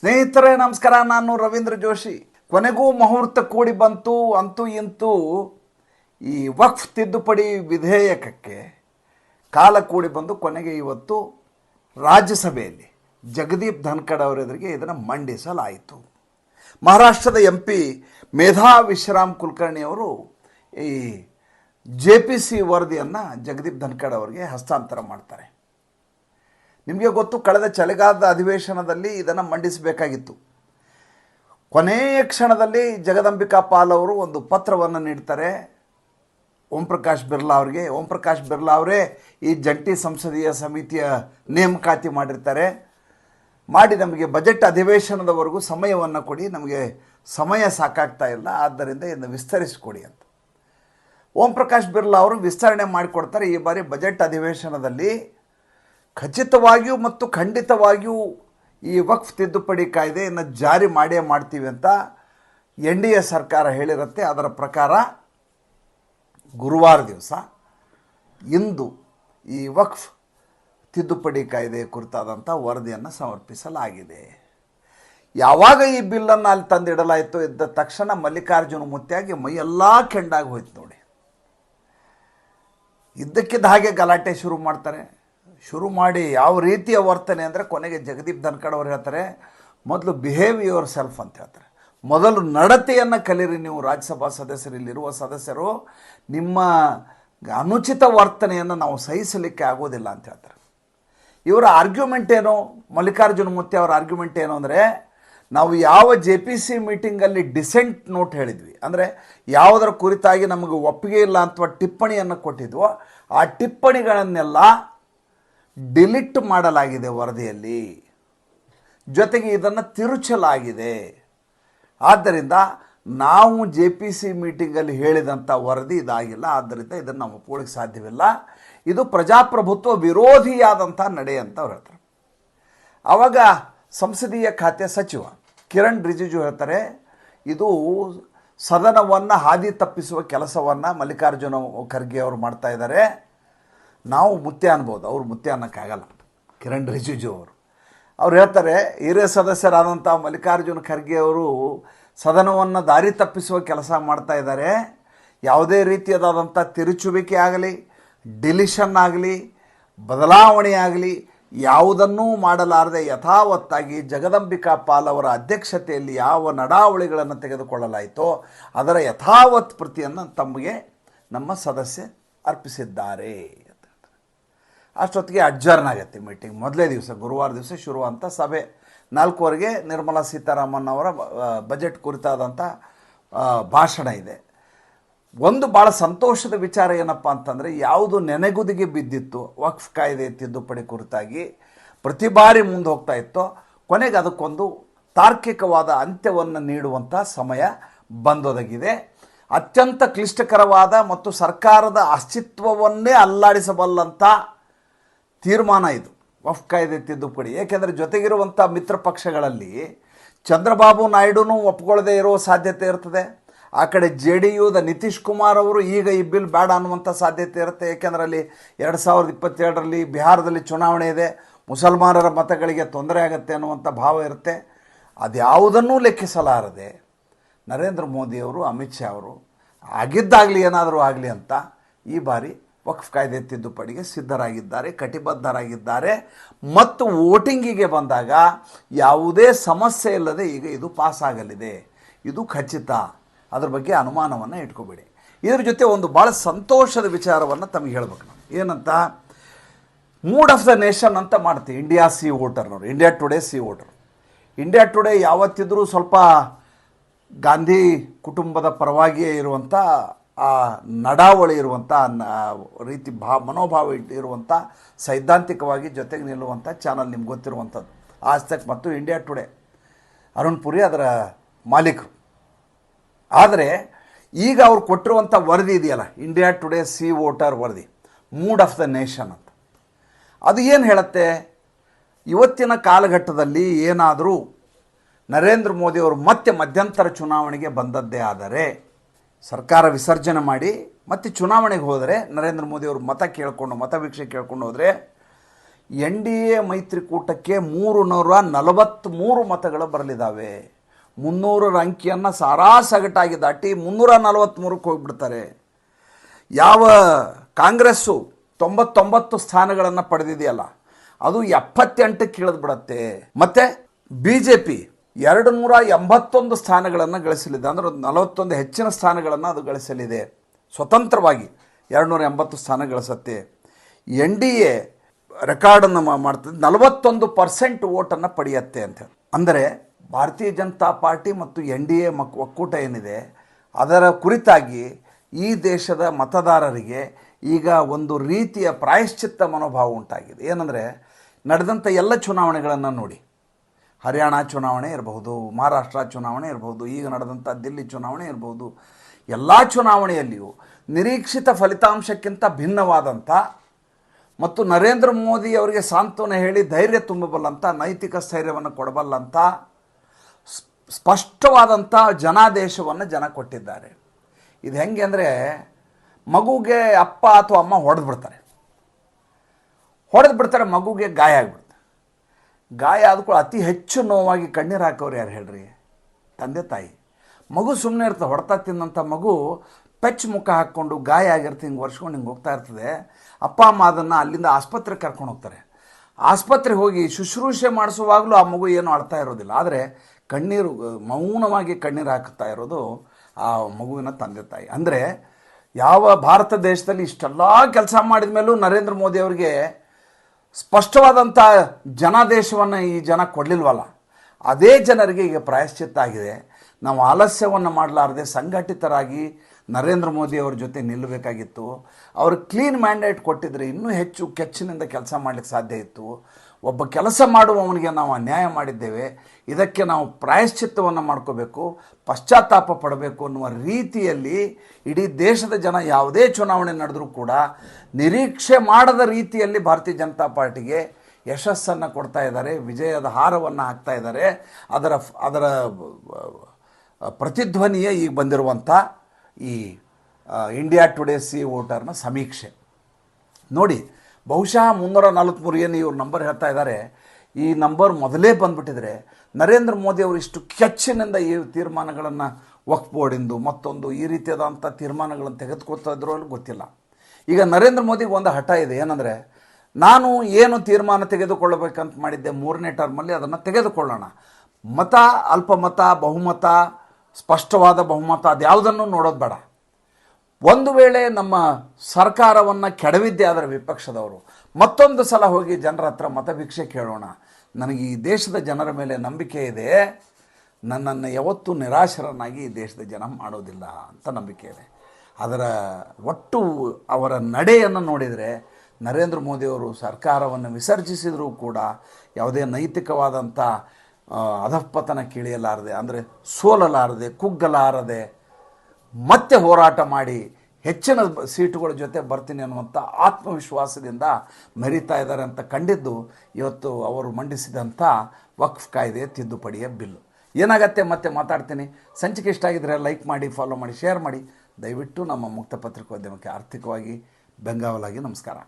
ಸ್ನೇಹಿತರೇ, ನಮಸ್ಕಾರ. ನಾನು ರವೀಂದ್ರ ಜೋಶಿ. ಕೊನೆಗೂ ಮುಹೂರ್ತ ಕೂಡಿ ಬಂತು. ಅಂತೂ ಇಂತೂ ಈ ವಕ್ಫ್ ತಿದ್ದುಪಡಿ ವಿಧೇಯಕಕ್ಕೆ ಕಾಲ ಕೂಡಿ ಬಂದು ಕೊನೆಗೆ ಇವತ್ತು ರಾಜ್ಯಸಭೆಯಲ್ಲಿ ಜಗದೀಪ್ ಧನ್ಕಡ್ ಅವರ ಎದುರಿಗೆ ಇದನ್ನು ಮಂಡಿಸಲಾಯಿತು. ಮಹಾರಾಷ್ಟ್ರದ ಎಂ ಪಿ ಮೇಧಾ ವಿಶ್ರಾಮ್ ಕುಲಕರ್ಣಿ ಅವರು ಈ ಜೆ ಪಿ ಸಿ ವರದಿಯನ್ನು ಜಗದೀಪ್ ಧನ್ಖಡ್ ಅವರಿಗೆ ಹಸ್ತಾಂತರ ಮಾಡ್ತಾರೆ. ನಿಮಗೆ ಗೊತ್ತು, ಕಳೆದ ಚಳಿಗಾಲದ ಅಧಿವೇಶನದಲ್ಲಿ ಇದನ್ನು ಮಂಡಿಸಬೇಕಾಗಿತ್ತು. ಕೊನೆಯ ಕ್ಷಣದಲ್ಲಿ ಜಗದಂಬಿಕಾ ಪಾಲ್ ಅವರು ಒಂದು ಪತ್ರವನ್ನು ನೀಡ್ತಾರೆ. ಓಂ ಪ್ರಕಾಶ್ ಬಿರ್ಲಾ ಅವರಿಗೆ. ಓಂ ಪ್ರಕಾಶ್ ಬಿರ್ಲಾ ಅವರೇ ಈ ಜಂಟಿ ಸಂಸದೀಯ ಸಮಿತಿಯ ನೇಮಕಾತಿ ಮಾಡಿರ್ತಾರೆ. ಮಾಡಿ ನಮಗೆ ಬಜೆಟ್ ಅಧಿವೇಶನದವರೆಗೂ ಸಮಯವನ್ನು ಕೊಡಿ, ನಮಗೆ ಸಮಯ ಸಾಕಾಗ್ತಾ ಇಲ್ಲ, ಆದ್ದರಿಂದ ಇದನ್ನು ವಿಸ್ತರಿಸಿಕೊಡಿ ಅಂತ. ಓಂ ಪ್ರಕಾಶ್ ಬಿರ್ಲಾ ಅವರು ವಿಸ್ತರಣೆ ಮಾಡಿಕೊಡ್ತಾರೆ. ಈ ಬಾರಿ ಬಜೆಟ್ ಅಧಿವೇಶನದಲ್ಲಿ ಖಚಿತವಾಗಿಯೂ ಮತ್ತು ಖಂಡಿತವಾಗಿಯೂ ಈ ವಕ್ಫ್ ತಿದ್ದುಪಡಿ ಕಾಯ್ದೆಯನ್ನು ಜಾರಿ ಮಾಡೇ ಮಾಡ್ತೀವಿ ಅಂತ ಎನ್ ಡಿ ಎ ಸರ್ಕಾರ ಹೇಳಿರುತ್ತೆ. ಅದರ ಪ್ರಕಾರ ಗುರುವಾರ ದಿವಸ ಇಂದು ಈ ವಕ್ಫ್ ತಿದ್ದುಪಡಿ ಕಾಯ್ದೆಯ ಕುರಿತಾದಂಥ ವರದಿಯನ್ನು ಸಮರ್ಪಿಸಲಾಗಿದೆ. ಯಾವಾಗ ಈ ಬಿಲ್ಲನ್ನು ಅಲ್ಲಿ ತಂದಿಡಲಾಯಿತು ಇದ್ದ ತಕ್ಷಣ ಮಲ್ಲಿಕಾರ್ಜುನ ಮುತ್ಯಾಗಿ ಮೈಯೆಲ್ಲ ಕೆಂಡಾಗಿ ಹೋಯ್ತು ನೋಡಿ. ಇದ್ದಕ್ಕಿದ್ದ ಹಾಗೆ ಗಲಾಟೆ ಶುರು ಮಾಡ್ತಾರೆ. ಶುರು ಮಾಡಿ ಯಾವ ರೀತಿಯ ವರ್ತನೆ ಅಂದರೆ ಕೊನೆಗೆ ಜಗದೀಪ್ ಧನ್ಕಡ್ ಅವರು ಹೇಳ್ತಾರೆ, ಮೊದಲು ಬಿಹೇವ್ ಯುವರ್ ಸೆಲ್ಫ್ ಅಂತ ಹೇಳ್ತಾರೆ. ಮೊದಲು ನಡತೆಯನ್ನು ಕಲೀರಿ ನೀವು ರಾಜ್ಯಸಭಾ ಸದಸ್ಯರಲ್ಲಿರುವ ಸದಸ್ಯರು, ನಿಮ್ಮ ಅನುಚಿತ ವರ್ತನೆಯನ್ನು ನಾವು ಸಹಿಸಲಿಕ್ಕೆ ಆಗೋದಿಲ್ಲ ಅಂತ ಹೇಳ್ತಾರೆ. ಇವರ ಆರ್ಗ್ಯುಮೆಂಟ್ ಏನು? ಮಲ್ಲಿಕಾರ್ಜುನ ಮುತ್ತಿ ಅವರ ಆರ್ಗ್ಯುಮೆಂಟ್ ಏನು ಅಂದರೆ, ನಾವು ಯಾವ ಜೆ ಪಿ ಸಿ ಮೀಟಿಂಗಲ್ಲಿ ಡಿಸೆಂಟ್ ನೋಟ್ ಹೇಳಿದ್ವಿ, ಅಂದರೆ ಯಾವುದರ ಕುರಿತಾಗಿ ನಮಗೆ ಒಪ್ಪಿಗೆ ಇಲ್ಲ ಅಥವಾ ಟಿಪ್ಪಣಿಯನ್ನು ಕೊಟ್ಟಿದ್ವೋ, ಆ ಟಿಪ್ಪಣಿಗಳನ್ನೆಲ್ಲ ಡಿಲಿಟ್ ಮಾಡಲಾಗಿದೆ ವರದಿಯಲ್ಲಿ. ಜೊತೆಗೆ ಇದನ್ನು ತಿರುಚಲಾಗಿದೆ. ಆದ್ದರಿಂದ ನಾವು ಜೆ ಪಿ ಸಿ ಮೀಟಿಂಗಲ್ಲಿ ಹೇಳಿದಂಥ ವರದಿ ಇದಾಗಿಲ್ಲ. ಆದ್ದರಿಂದ ಇದನ್ನು ನಾವು ಒಪ್ಕೊಳ್ಳಿಕ್ಕೆ ಸಾಧ್ಯವಿಲ್ಲ. ಇದು ಪ್ರಜಾಪ್ರಭುತ್ವ ವಿರೋಧಿಯಾದಂಥ ನಡೆ ಅಂತ ಅವ್ರು ಹೇಳ್ತಾರೆ. ಆವಾಗ ಸಂಸದೀಯ ಖಾತೆ ಸಚಿವ ಕಿರಣ್ ರಿಜಿಜು ಹೇಳ್ತಾರೆ, ಇದು ಸದನವನ್ನು ಹಾದಿ ತಪ್ಪಿಸುವ ಕೆಲಸವನ್ನು ಮಲ್ಲಿಕಾರ್ಜುನ ಖರ್ಗೆ ಅವರು ಮಾಡ್ತಾ ಇದ್ದಾರೆ. ನಾವು ಮುತ್ತೆ ಅನ್ಬೋದು, ಅವ್ರು ಮುತ್ತೆ ಅನ್ನೋಕ್ಕಾಗಲ್ಲ. ಕಿರಣ್ ರಿಜಿಜು ಅವರು. ಅವ್ರು ಹೇಳ್ತಾರೆ, ಹಿರಿಯ ಸದಸ್ಯರಾದಂಥ ಮಲ್ಲಿಕಾರ್ಜುನ ಖರ್ಗೆ ಅವರು ಸದನವನ್ನು ದಾರಿ ತಪ್ಪಿಸುವ ಕೆಲಸ ಮಾಡ್ತಾ ಇದ್ದಾರೆ. ಯಾವುದೇ ರೀತಿಯಾದಂಥ ತಿರುಚುವಿಕೆ ಆಗಲಿ, ಡಿಲಿಷನ್ ಆಗಲಿ, ಬದಲಾವಣೆ ಆಗಲಿ, ಯಾವುದನ್ನೂ ಮಾಡಲಾರದೆ ಯಥಾವತ್ತಾಗಿ ಜಗದಂಬಿಕಾ ಪಾಲ್ ಅವರ ಅಧ್ಯಕ್ಷತೆಯಲ್ಲಿ ಯಾವ ನಡಾವಳಿಗಳನ್ನು ತೆಗೆದುಕೊಳ್ಳಲಾಯಿತೋ, ಅದರ ಯಥಾವತ್ ಪ್ರತಿಯನ್ನು ತಮಗೆ ನಮ್ಮ ಸದಸ್ಯ ಅರ್ಪಿಸಿದ್ದಾರೆ. ಅಷ್ಟೊತ್ತಿಗೆ ಅಡ್ಜರ್ನ್ ಆಗುತ್ತೆ ಮೀಟಿಂಗ್ ಮೊದಲೇ ದಿವಸ, ಗುರುವಾರ ದಿವಸ ಶುರುವಂಥ ಸಭೆ. ನಾಲ್ಕುವರೆಗೆ ನಿರ್ಮಲಾ ಸೀತಾರಾಮನ್ ಅವರ ಬಜೆಟ್ ಕುರಿತಾದಂಥ ಭಾಷಣ ಇದೆ. ಒಂದು ಭಾಳ ಸಂತೋಷದ ವಿಚಾರ ಏನಪ್ಪ ಅಂತಂದರೆ, ಯಾವುದು ನೆನೆಗುದಿಗೆ ಬಿದ್ದಿತ್ತು, ವಕ್ಫ್ ಕಾಯ್ದೆ ತಿದ್ದುಪಡಿ ಕುರಿತಾಗಿ ಪ್ರತಿ ಬಾರಿ ಮುಂದೆ ಹೋಗ್ತಾ ಇತ್ತೋ. ಕೊನೆಗೆ ಅದಕ್ಕೊಂದು ತಾರ್ಕಿಕವಾದ ಅಂತ್ಯವನ್ನು ನೀಡುವಂಥ ಸಮಯ ಬಂದೊದಗಿದೆ. ಅತ್ಯಂತ ಕ್ಲಿಷ್ಟಕರವಾದ ಮತ್ತು ಸರ್ಕಾರದ ಅಸ್ತಿತ್ವವನ್ನೇ ಅಲ್ಲಾಡಿಸಬಲ್ಲಂಥ ತೀರ್ಮಾನ ಇದು. ವಫ್ ಕಾಯ್ದೆ ತಿದ್ದುಪಡಿ. ಏಕೆಂದರೆ ಜೊತೆಗಿರುವಂಥ ಮಿತ್ರ ಪಕ್ಷಗಳಲ್ಲಿ ಚಂದ್ರಬಾಬು ನಾಯ್ಡುನೂ ಒಪ್ಕೊಳ್ಳದೆ ಇರುವ ಸಾಧ್ಯತೆ ಇರ್ತದೆ. ಆ ಕಡೆ ಜೆ ಡಿ ಯುದ ನಿತೀಶ್ ಕುಮಾರ್ ಅವರು ಈಗ ಈ ಬಿಲ್ ಬೇಡ ಅನ್ನುವಂಥ ಸಾಧ್ಯತೆ ಇರುತ್ತೆ. ಏಕೆಂದರೆ ಅಲ್ಲಿ ಎರಡು ಸಾವಿರದ ಇಪ್ಪತ್ತೆರಡರಲ್ಲಿ ಬಿಹಾರದಲ್ಲಿ ಚುನಾವಣೆ ಇದೆ. ಮುಸಲ್ಮಾನರ ಮತಗಳಿಗೆ ತೊಂದರೆ ಆಗುತ್ತೆ ಅನ್ನುವಂಥ ಭಾವ ಇರುತ್ತೆ. ಅದ್ಯಾವುದನ್ನೂ ಲೆಕ್ಕಿಸಲಾರದೆ ನರೇಂದ್ರ ಮೋದಿಯವರು ಅಮಿತ್ ಶಾ ಅವರು ಆಗಿದ್ದಾಗಲಿ ಏನಾದರೂ ಆಗಲಿ ಅಂತ ಈ ಬಾರಿ ವಕ್ಫ್ ಕಾಯ್ದೆ ತಿದ್ದುಪಡಿಗೆ ಸಿದ್ಧರಾಗಿದ್ದಾರೆ, ಕಟಿಬದ್ಧರಾಗಿದ್ದಾರೆ. ಮತ್ತು ವೋಟಿಂಗಿಗೆ ಬಂದಾಗ ಯಾವುದೇ ಸಮಸ್ಯೆ ಇಲ್ಲದೆ ಈಗ ಇದು ಪಾಸ್ ಆಗಲಿದೆ ಇದು ಖಚಿತ. ಅದ್ರ ಬಗ್ಗೆ ಅನುಮಾನವನ್ನು ಇಟ್ಕೋಬೇಡಿ. ಇದ್ರ ಜೊತೆ ಒಂದು ಭಾಳ ಸಂತೋಷದ ವಿಚಾರವನ್ನು ತಮಗೆ ಹೇಳ್ಬೇಕು ನಾವು ಏನಂತ? ಮೂಡ್ ಆಫ್ ದ ನೇಷನ್ ಅಂತ ಮಾಡ್ತೀವಿ. India C ವೋಟರ್ನವರು, India Today C voter. India Today ಯಾವತ್ತಿದ್ರೂ ಸ್ವಲ್ಪ ಗಾಂಧಿ ಕುಟುಂಬದ ಪರವಾಗಿಯೇ ಇರುವಂಥ ಆ ನಡಾವಳಿ ಇರುವಂಥ ರೀತಿ ಭಾ, ಮನೋಭಾವ ಇರುವಂಥ ಸೈದ್ಧಾಂತಿಕವಾಗಿ ಜೊತೆಗೆ ನಿಲ್ಲುವಂಥ ಚಾನಲ್ ನಿಮ್ಗೆ ಗೊತ್ತಿರುವಂಥದ್ದು ಆಸ್ತಕ್ ಮತ್ತು ಇಂಡಿಯಾ ಟುಡೇ ಅರುಣ್ ಪುರಿ ಅದರ ಮಾಲೀಕರು. ಆದರೆ ಈಗ ಅವ್ರು ಕೊಟ್ಟಿರುವಂಥ ವರದಿ ಇದೆಯಲ್ಲ ಇಂಡಿಯಾ ಟುಡೇ ಸಿ ವೋಟರ್ ವರದಿ ಮೂಡ್ ಆಫ್ ದ ನೇಷನ್ ಅಂತ. ಅದು ಏನು ಹೇಳುತ್ತೆ? ಇವತ್ತಿನ ಕಾಲಘಟ್ಟದಲ್ಲಿ ಏನಾದರೂ ನರೇಂದ್ರ ಮೋದಿಯವರು ಮತ್ತೆ ಮಧ್ಯಂತರ ಚುನಾವಣೆಗೆ ಬಂದದ್ದೇ ಆದರೆ ಸರ್ಕಾರ ವಿಸರ್ಜನೆ ಮಾಡಿ ಮತ್ತೆ ಚುನಾವಣೆಗೆ ಹೋದರೆ, ನರೇಂದ್ರ ಮೋದಿಯವರು ಮತ ಕೇಳಿಕೊಂಡು, ಮತ ವೀಕ್ಷೆ ಕೇಳ್ಕೊಂಡು ಹೋದರೆ ಎನ್ ಡಿ ಎ ಮೈತ್ರಿಕೂಟಕ್ಕೆ ಮೂರು ನೂರ ನಲವತ್ತ್ಮೂರು ಮತಗಳು ಬರಲಿದ್ದಾವೆ ಮುನ್ನೂರರ ಅಂಕಿಯನ್ನು ಸಾರಾಸಗಟಾಗಿ ದಾಟಿ ಮುನ್ನೂರ ನಲವತ್ತ್ಮೂರಕ್ಕೆ ಹೋಗಿಬಿಡ್ತಾರೆ. ಯಾವ ಕಾಂಗ್ರೆಸ್ಸು ತೊಂಬತ್ತೊಂಬತ್ತು ಸ್ಥಾನಗಳನ್ನು ಪಡೆದಿದೆಯಲ್ಲ, ಅದು ಎಪ್ಪತ್ತೆಂಟಕ್ಕೆ ಇಳಿದು ಬಿಡತ್ತೆ ಮತ್ತು ಬಿ ಜೆ ಪಿ ಎರಡು ನೂರ ಎಂಬತ್ತೊಂದು ಸ್ಥಾನಗಳನ್ನು ಗಳಿಸಲಿದೆ. ಅಂದರೆ ನಲವತ್ತೊಂದು ಹೆಚ್ಚಿನ ಸ್ಥಾನಗಳನ್ನು ಅದು ಗಳಿಸಲಿದೆ. ಸ್ವತಂತ್ರವಾಗಿ ಎರಡು ನೂರ ಎಂಬತ್ತು ಸ್ಥಾನ ಗಳಿಸತ್ತೆ. ಎನ್ ಡಿ ಎ ರೆಕಾರ್ಡನ್ನು ಮಾಡ್ತದೆ. ನಲವತ್ತೊಂದು ಪರ್ಸೆಂಟ್ ಓಟನ್ನು ಪಡೆಯತ್ತೆ ಅಂತ. ಅಂದರೆ ಭಾರತೀಯ ಜನತಾ ಪಾರ್ಟಿ ಮತ್ತು ಎನ್ ಡಿ ಎ ಮಕ್ ಒಕ್ಕೂಟ ಏನಿದೆ, ಅದರ ಕುರಿತಾಗಿ ಈ ದೇಶದ ಮತದಾರರಿಗೆ ಈಗ ಒಂದು ರೀತಿಯ ಪ್ರಾಯಶ್ಚಿತ್ತ ಮನೋಭಾವ ಉಂಟಾಗಿದೆ. ಏನಂದರೆ, ನಡೆದಂಥ ಎಲ್ಲ ಚುನಾವಣೆಗಳನ್ನು ನೋಡಿ. ಹರಿಯಾಣ ಚುನಾವಣೆ ಇರಬಹುದು, ಮಹಾರಾಷ್ಟ್ರ ಚುನಾವಣೆ ಇರಬಹುದು, ಈಗ ನಡೆದಂಥ ದಿಲ್ಲಿ ಚುನಾವಣೆ ಇರಬಹುದು, ಎಲ್ಲ ಚುನಾವಣೆಯಲ್ಲಿಯೂ ನಿರೀಕ್ಷಿತ ಫಲಿತಾಂಶಕ್ಕಿಂತ ಭಿನ್ನವಾದಂಥ ಮತ್ತು ನರೇಂದ್ರ ಮೋದಿ ಅವರಿಗೆ ಸಾಂತ್ವನ ಹೇಳಿ ಧೈರ್ಯ ತುಂಬಬಲ್ಲಂಥ ನೈತಿಕ ಸ್ಥೈರ್ಯವನ್ನು ಕೊಡಬಲ್ಲಂಥ ಸ್ಪಷ್ಟವಾದಂಥ ಜನಾದೇಶವನ್ನು ಜನ ಕೊಟ್ಟಿದ್ದಾರೆ. ಇದು ಹೆಂಗೆ ಅಂದರೆ ಮಗುಗೆ ಅಪ್ಪ ಅಥವಾ ಅಮ್ಮ ಹೊಡೆದು ಬಿಡ್ತಾರೆ ಹೊಡೆದು ಬಿಡ್ತಾರೆ ಮಗುಗೆ ಗಾಯ ಆಗಿಬಿಡುತ್ತೆ ಗಾಯ ಆದ್ಕೂಡ ಅತಿ ಹೆಚ್ಚು ನೋವಾಗಿ ಕಣ್ಣೀರು ಹಾಕೋರು ಯಾರು ಹೇಳ್ರಿ? ತಂದೆ, ತಾಯಿ. ಮಗು ಸುಮ್ಮನೆ ಇರ್ತದೆ ಹೊಡೆತ ತಿಂದಂಥ ಮಗು ಪೆಚ್ ಮುಖ ಹಾಕ್ಕೊಂಡು ಗಾಯ ಆಗಿರ್ತ, ಹಿಂಗೆ ವರ್ಷಕೊಂಡು ಹಿಂಗೆ ಹೋಗ್ತಾ ಇರ್ತದೆ. ಅಪ್ಪ, ಅಮ್ಮ ಅದನ್ನು ಅಲ್ಲಿಂದ ಆಸ್ಪತ್ರೆಗೆ ಕರ್ಕೊಂಡು ಹೋಗ್ತಾರೆ. ಆಸ್ಪತ್ರೆಗೆ ಹೋಗಿ ಶುಶ್ರೂಷೆ ಮಾಡಿಸುವಾಗಲೂ ಆ ಮಗು ಏನು ಆಡ್ತಾ ಇರೋದಿಲ್ಲ. ಆದರೆ ಕಣ್ಣೀರು ಮೌನವಾಗಿ ಕಣ್ಣೀರು ಹಾಕ್ತಾ ಇರೋದು ಆ ಮಗುವಿನ ತಂದೆ, ತಾಯಿ. ಅಂದರೆ ಯಾವ ಭಾರತ ದೇಶದಲ್ಲಿ ಇಷ್ಟೆಲ್ಲ ಕೆಲಸ ಮಾಡಿದ ಮೇಲೂ ನರೇಂದ್ರ ಮೋದಿ ಅವರಿಗೆ ಸ್ಪಷ್ಟವಾದಂಥ ಜನಾದೇಶವನ್ನು ಈ ಜನ ಕೊಡಲಿಲ್ವಲ್ಲ? ಅದೇ ಜನರಿಗೆ ಈಗ ಪ್ರಾಯಶ್ಚಿತ್ತ ಆಗಿದೆ. ನಾವು ಆಲಸ್ಯವನ್ನು ಮಾಡಲಾರದೆ ಸಂಘಟಿತರಾಗಿ ನರೇಂದ್ರ ಮೋದಿ ಅವ್ರ ಜೊತೆ ನಿಲ್ಲಬೇಕಾಗಿತ್ತು. ಅವರು ಕ್ಲೀನ್ ಮ್ಯಾಂಡೇಟ್ ಕೊಟ್ಟಿದ್ರೆ ಇನ್ನೂ ಹೆಚ್ಚು ಕೆಚ್ಚಿನಿಂದ ಕೆಲಸ ಮಾಡಲಿಕ್ಕೆ ಸಾಧ್ಯ ಇತ್ತು. ಒಬ್ಬ ಕೆಲಸ ಮಾಡುವವನಿಗೆ ನಾವು ಅನ್ಯಾಯ ಮಾಡಿದ್ದೇವೆ, ಇದಕ್ಕೆ ನಾವು ಪ್ರಾಯಶ್ಚಿತ್ತವನ್ನು ಮಾಡ್ಕೋಬೇಕು, ಪಶ್ಚಾತ್ತಾಪ ಪಡಬೇಕು ಅನ್ನುವ ರೀತಿಯಲ್ಲಿ ಇಡೀ ದೇಶದ ಜನ ಯಾವುದೇ ಚುನಾವಣೆ ನಡೆದರೂ ಕೂಡ ನಿರೀಕ್ಷೆ ಮಾಡದ ರೀತಿಯಲ್ಲಿ ಭಾರತೀಯ ಜನತಾ ಪಾರ್ಟಿಗೆ ಯಶಸ್ಸನ್ನು ಕೊಡ್ತಾ ಇದ್ದಾರೆ, ವಿಜಯದ ಹಾರವನ್ನು ಹಾಕ್ತಾ ಇದ್ದಾರೆ. ಅದರ ಅದರ ಪ್ರತಿಧ್ವನಿಯೇ ಈಗ ಬಂದಿರುವಂಥ ಈ ಇಂಡಿಯಾ ಟುಡೇ ಸಿ ವೋಟರ್ನ ಸಮೀಕ್ಷೆ. ನೋಡಿ ಬಹುಶಃ ಮುನ್ನೂರ ನಲವತ್ತ್ಮೂರು ಏನು ಇವ್ರು ನಂಬರ್ ಹೇಳ್ತಾ ಇದ್ದಾರೆ ಈ ನಂಬರ್ ಮೊದಲೇ ಬಂದ್ಬಿಟ್ಟಿದ್ರೆ ನರೇಂದ್ರ ಮೋದಿ ಅವರು ಇಷ್ಟು ಕೆಚ್ಚಿನಿಂದ ಈ ತೀರ್ಮಾನಗಳನ್ನು ವಕ್ಫ್ ಬೋರ್ಡಿಂದು ಮತ್ತೊಂದು ಈ ರೀತಿಯಾದಂಥ ತೀರ್ಮಾನಗಳನ್ನು ತೆಗೆದುಕೊಳ್ತಾ ಇದ್ರು ಅಲ್ಲಿ ಗೊತ್ತಿಲ್ಲ. ಈಗ ನರೇಂದ್ರ ಮೋದಿಗೆ ಒಂದು ಹಠ ಇದೆ, ಏನಂದರೆ ನಾನು ಏನು ತೀರ್ಮಾನ ತೆಗೆದುಕೊಳ್ಳಬೇಕಂತ ಮಾಡಿದ್ದೆ ಮೂರನೇ ಟರ್ಮಲ್ಲಿ ಅದನ್ನು ತೆಗೆದುಕೊಳ್ಳೋಣ. ಮತ, ಅಲ್ಪಮತ, ಬಹುಮತ, ಸ್ಪಷ್ಟವಾದ ಬಹುಮತ ಅದ್ಯಾವುದನ್ನು ನೋಡೋದು ಬೇಡ. ಒಂದು ವೇಳೆ ನಮ್ಮ ಸರ್ಕಾರವನ್ನು ಕೆಡವಿದ್ದೆ ಅದರ ವಿಪಕ್ಷದವರು, ಮತ್ತೊಂದು ಸಲ ಹೋಗಿ ಜನರ ಹತ್ರ ಮತಭಿಕ್ಷೆ ಕೇಳೋಣ. ನನಗೆ ಈ ದೇಶದ ಜನರ ಮೇಲೆ ನಂಬಿಕೆ ಇದೆ. ನನ್ನನ್ನು ಯಾವತ್ತೂ ನಿರಾಶರನ್ನಾಗಿ ಈ ದೇಶದ ಜನ ಮಾಡೋದಿಲ್ಲ ಅಂತ ನಂಬಿಕೆ ಇದೆ. ಅದರ ಒಟ್ಟು ಅವರ ನಡೆಯನ್ನು ನೋಡಿದರೆ ನರೇಂದ್ರ ಮೋದಿಯವರು ಸರ್ಕಾರವನ್ನು ವಿಸರ್ಜಿಸಿದರೂ ಕೂಡ ಯಾವುದೇ ನೈತಿಕವಾದಂಥ ಅಧಃಪತನ ಕೀಳಿಯಲಾರದೆ, ಅಂದರೆ ಸೋಲಲಾರದೆ, ಕುಗ್ಗಲಾರದೆ ಮತ್ತೆ ಹೋರಾಟ ಮಾಡಿ ಹೆಚ್ಚಿನ ಸೀಟುಗಳ ಜೊತೆ ಬರ್ತೀನಿ ಅನ್ನುವಂಥ ಆತ್ಮವಿಶ್ವಾಸದಿಂದ ಮೆರೀತಾ ಇದ್ದಾರೆ ಅಂತ ಕಂಡಿದ್ದು ಇವತ್ತು ಅವರು ಮಂಡಿಸಿದಂಥ ವಕ್ಫ್ ಕಾಯ್ದೆ ತಿದ್ದುಪಡಿಯ ಬಿಲ್ಲು ಏನಾಗತ್ತೆ ಮತ್ತೆ ಮಾತಾಡ್ತೀನಿ. ಸಂಚಿಕೆ ಇಷ್ಟ ಆಗಿದ್ದರೆ ಲೈಕ್ ಮಾಡಿ ಫಾಲೋ ಮಾಡಿ ಶೇರ್ ಮಾಡಿ. ದಯವಿಟ್ಟು ನಮ್ಮ ಮುಕ್ತ ಪತ್ರಿಕೋದ್ಯಮಕ್ಕೆ ಆರ್ಥಿಕವಾಗಿ ಬೆಂಗಾವಲಾಗಿ ನಮಸ್ಕಾರ.